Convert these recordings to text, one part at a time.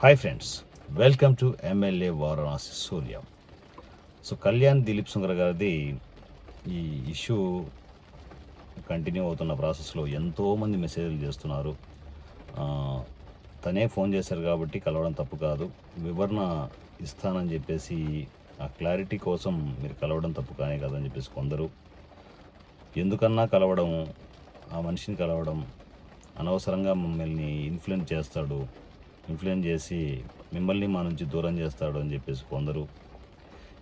Hi friends welcome to MLA Varanasi Surya so Kalyan Dilip Sungar గారిది ఈ issue continue అవుతున్న ప్రాసెస్లో ఎంతోమంది మెసేజ్లు చేస్తున్నారు. తనే ఫోన్ చేశారు కాబట్టి కలవడం తప్పు కాదు. వివరణ ఇస్తానని చెప్పేసి ఆ క్లారిటీ కోసం మీరు కలవడం తప్పు కానే కాదని చెప్పేసి కొందరు. ఎందుకన్నా కలవడం ఆ మనిషిని కలవడం అనవసరంగా మమ్మల్ని ఇన్ఫ్లుయెన్స్ చేస్తాడు ఇన్ఫ్లుయెన్స్ చేసి మిమ్మల్ని మా నుంచి దూరం చేస్తాడు అని చెప్పేసి కొందరు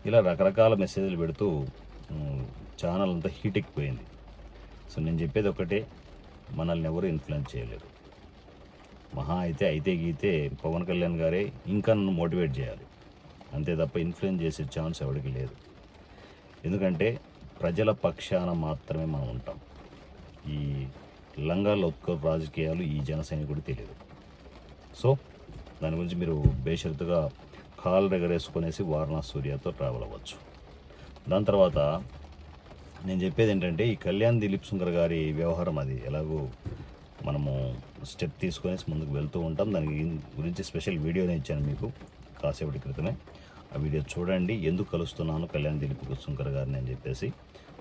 ఇలా రకరకాల మెసేజ్లు పెడుతూ ఛానల్ అంతా హీట్ ఎక్కిపోయింది. సో నేను చెప్పేది ఒకటే మనల్ని ఎవరు ఇన్ఫ్లుయెన్స్ చేయలేరు. మహా అయితే అయితే గీతే పవన్ కళ్యాణ్ గారే ఇంకా నన్ను మోటివేట్ చేయాలి. అంతే తప్ప ఇన్ఫ్లుయెన్స్ చేసే ఛాన్స్ ఎవరికి లేదు. ఎందుకంటే ప్రజల పక్షాన మాత్రమే మనం ఉంటాం. ఈ లంగా ఒక్క రాజకీయాలు ఈ జన సైనికుడు తెలియదు సో దాని గురించి మీరు బేషరతుగా కాల్ ఎగరేసుకునేసి వారణా సూర్యతో ట్రావెల్ అవ్వచ్చు. దాని తర్వాత నేను చెప్పేది ఏంటంటే ఈ కళ్యాణ్ దిలీప్ సుందర్ గారి వ్యవహారం అది. ఎలాగో మనము స్టెప్ తీసుకునేసి ముందుకు వెళ్తూ ఉంటాం. దాని గురించి స్పెషల్ వీడియోనే ఇచ్చాను మీకు కాసేపటి క్రితమే. ఆ వీడియో చూడండి ఎందుకు కలుస్తున్నాను కళ్యాణ్ దిలీప్ సుంకర్ గారిని అని చెప్పేసి.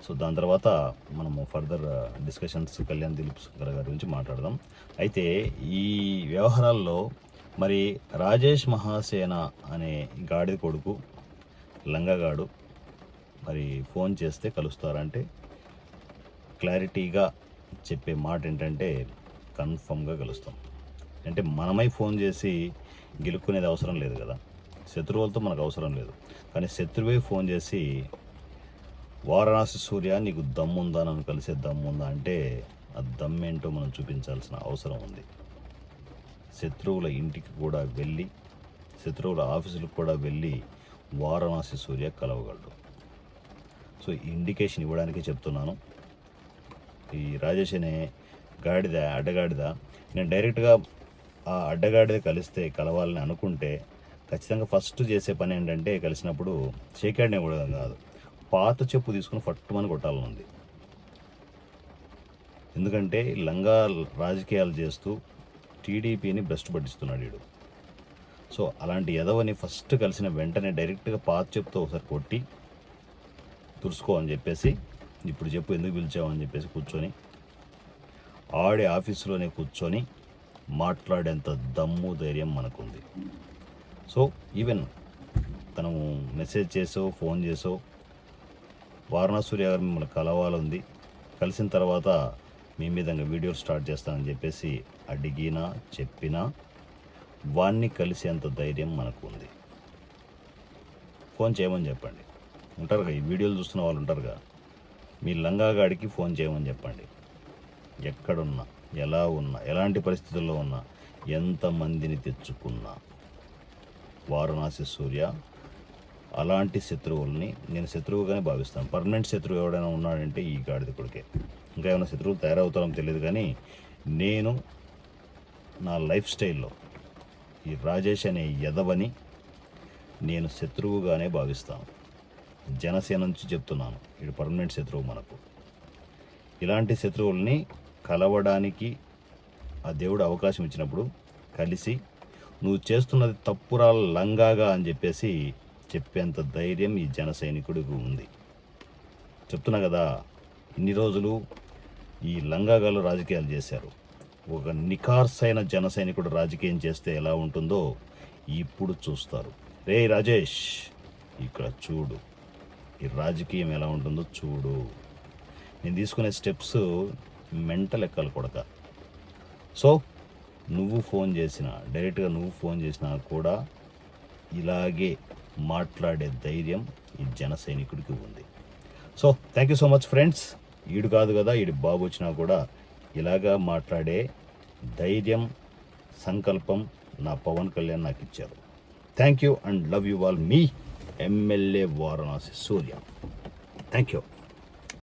సో దాని తర్వాత మనము ఫర్దర్ డిస్కషన్స్ కళ్యాణ్ దిలీప్ సుంకర్ గారి గురించి మాట్లాడదాం. అయితే ఈ వ్యవహారాల్లో మరి రాజేష్ మహాసేన అనే గాడిద కొడుకు లంగగాడు మరి ఫోన్ చేస్తే కలుస్తారంటే క్లారిటీగా చెప్పే మాట ఏంటంటే కన్ఫర్మ్గా కలుస్తాం. అంటే మనమై ఫోన్ చేసి గెలుక్కునేది అవసరం లేదు కదా. శత్రువులతో మనకు అవసరం లేదు. కానీ శత్రువే ఫోన్ చేసి వారణాసి సూర్య నీకు దమ్ముందా? నన్ను కలిసే దమ్ముందా? అంటే ఆ దమ్మేంటో మనం చూపించాల్సిన అవసరం ఉంది. శత్రువుల ఇంటికి కూడా వెళ్ళి శత్రువుల ఆఫీసులకు కూడా వెళ్ళి వారణాసి సూర్య కలవగలడు. సో ఇండికేషన్ ఇవ్వడానికి చెప్తున్నాను. ఈ రాజేష్ అనే గాడిద అడ్డగాడిద నేను డైరెక్ట్గా ఆ అడ్డగాడిద కలిస్తే కలవాలని అనుకుంటే ఖచ్చితంగా ఫస్ట్ చేసే పని ఏంటంటే కలిసినప్పుడు షేక్ హ్యాండ్ ఇవ్వడం కాదు. పాత చెప్పు తీసుకుని ఫట్టుమని కొట్టాలని ఉంది ఎందుకంటే లంగా రాజకీయాలు చేస్తూ టీడీపీని భ్రష్టు పట్టిస్తున్నాడు వీడు. సో అలాంటి ఎదవని ఫస్ట్ కలిసిన వెంటనే డైరెక్ట్గా పాత చెప్తూ ఒకసారి కొట్టి తుడుచుకో అని చెప్పేసి ఇప్పుడు చెప్పు ఎందుకు పిలిచావు అని చెప్పేసి కూర్చొని ఆడే ఆఫీసులోనే కూర్చొని మాట్లాడేంత దమ్ము ధైర్యం మనకుంది. సో ఈవెన్ తను మెసేజ్ చేసో ఫోన్ చేసో వారణాసూర్య గారు మిమ్మల్ని కలవాలంది కలిసిన తర్వాత మీ మీద ఇంకా వీడియోలు స్టార్ట్ చేస్తానని చెప్పేసి అడిగినా చెప్పినా వాణ్ణి కలిసేంత ధైర్యం మనకు ఉంది. ఫోన్ చేయమని చెప్పండి. ఉంటారుగా ఈ వీడియోలు చూస్తున్న వాళ్ళు ఉంటారుగా. మీ లంగాగాడికి ఫోన్ చేయమని చెప్పండి. ఎక్కడున్నా ఎలా ఉన్నా ఎలాంటి పరిస్థితుల్లో ఉన్నా ఎంతమందిని తెచ్చుకున్నా. వారణాసి సూర్య అలాంటి శత్రువుల్ని నేను శత్రువుగానే భావిస్తాను. పర్మనెంట్ శత్రువు ఎవడైనా ఉన్నాడంటే ఈ గాడిద కొడుకే. ఇంకా ఏమైనా శత్రువులు తయారవుతారో తెలియదు కానీ నేను నా లైఫ్ స్టైల్లో ఈ రాజేష్ అనే యదవని నేను శత్రువుగానే భావిస్తాను. జనసేన నుంచి చెప్తున్నాను ఇది పర్మనెంట్ శత్రువు మనకు. ఇలాంటి శత్రువుల్ని కలవడానికి ఆ దేవుడు అవకాశం ఇచ్చినప్పుడు కలిసి నువ్వు చేస్తున్నది తప్పురా లంగాగా అని చెప్పేసి చెప్పేంత ధైర్యం ఈ జన సైనికుడికి ఉంది. చెప్తున్నా కదా ఇన్ని రోజులు ఈ లంగాగాలు రాజకీయాలు చేశారు. ఒక నిఖార్సైన జన సైనికుడు రాజకీయం చేస్తే ఎలా ఉంటుందో ఇప్పుడు చూస్తారు. రే రాజేష్ ఇక్కడ చూడు. ఈ రాజకీయం ఎలా ఉంటుందో చూడు. నేను తీసుకునే స్టెప్స్ మెంటల్ లెక్కలు కొడక. సో నువ్వు ఫోన్ చేసిన డైరెక్ట్గా నువ్వు ఫోన్ చేసినా కూడా ఇలాగే మాట్లాడే ధైర్యం ఈ జన సైనికుడికి ఉంది. So thank you so much friends ఈడు కాదు కదా ఈడు బాబు వచ్చినా కూడా ఇలాగా మాట్లాడే ధైర్యం సంకల్పం నా పవన్ కళ్యాణ్ నాకు ఇచ్చారు. Thank you and love you all me MLA Varanasi Surya. Thank you